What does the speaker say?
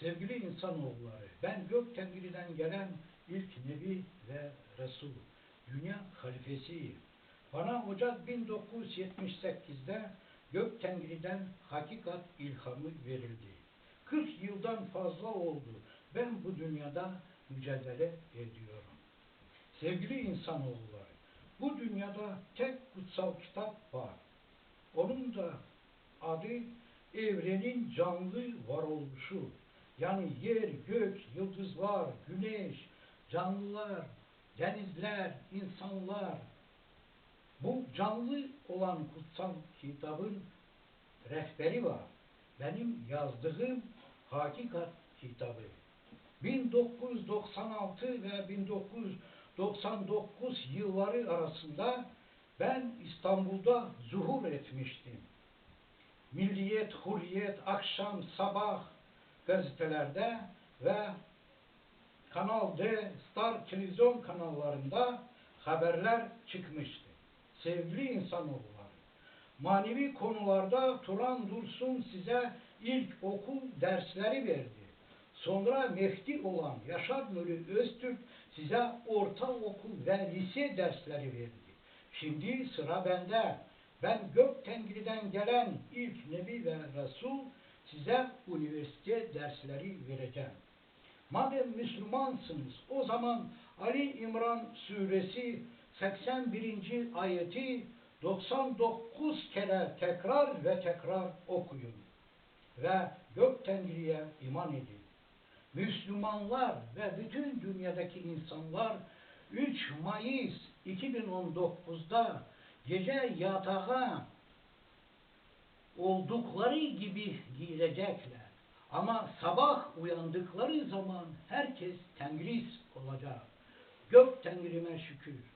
Sevgili insanoğulları, ben Göktengri'den gelen ilk Nebi ve Resul, dünya halifesiyim. Bana Ocak 1978'de Göktengri'den hakikat ilhamı verildi. 40 yıldan fazla oldu. Ben bu dünyada mücadele ediyorum. Sevgili insanoğulları, bu dünyada tek kutsal kitap var. Onun da adı evrenin canlı varoluşu. Yani yer, gök, yıldızlar, güneş, canlılar, denizler, insanlar. Bu canlı olan kutsal kitabın rehberi var. Benim yazdığım hakikat kitabı. 1996 ve 1999 yılları arasında ben İstanbul'da zuhur etmiştim. Milliyet, Hürriyet, Akşam, Sabah gazetelerde ve Kanal D, Star televizyon kanallarında haberler çıkmıştı. Sevgili insanoğulları, manevi konularda Turan Dursun size ilk okul dersleri verdi. Sonra Mehdi olan Yaşar Nuri Öztürk size ortaokul ve lise dersleri verdi. Şimdi sıra bende. Ben Göktengri'den gelen ilk Nebi ve Resul size üniversite dersleri vereceğim. Madem Müslümansınız o zaman Ali İmran suresi 81. ayeti 99 kere tekrar ve tekrar okuyun. Ve Göktengri'ye iman edin. Müslümanlar ve bütün dünyadaki insanlar 3 Mayıs 2019'da gece yatağa oldukları gibi girecekler. Ama sabah uyandıkları zaman herkes tengris olacak. Gök tengrime şükür.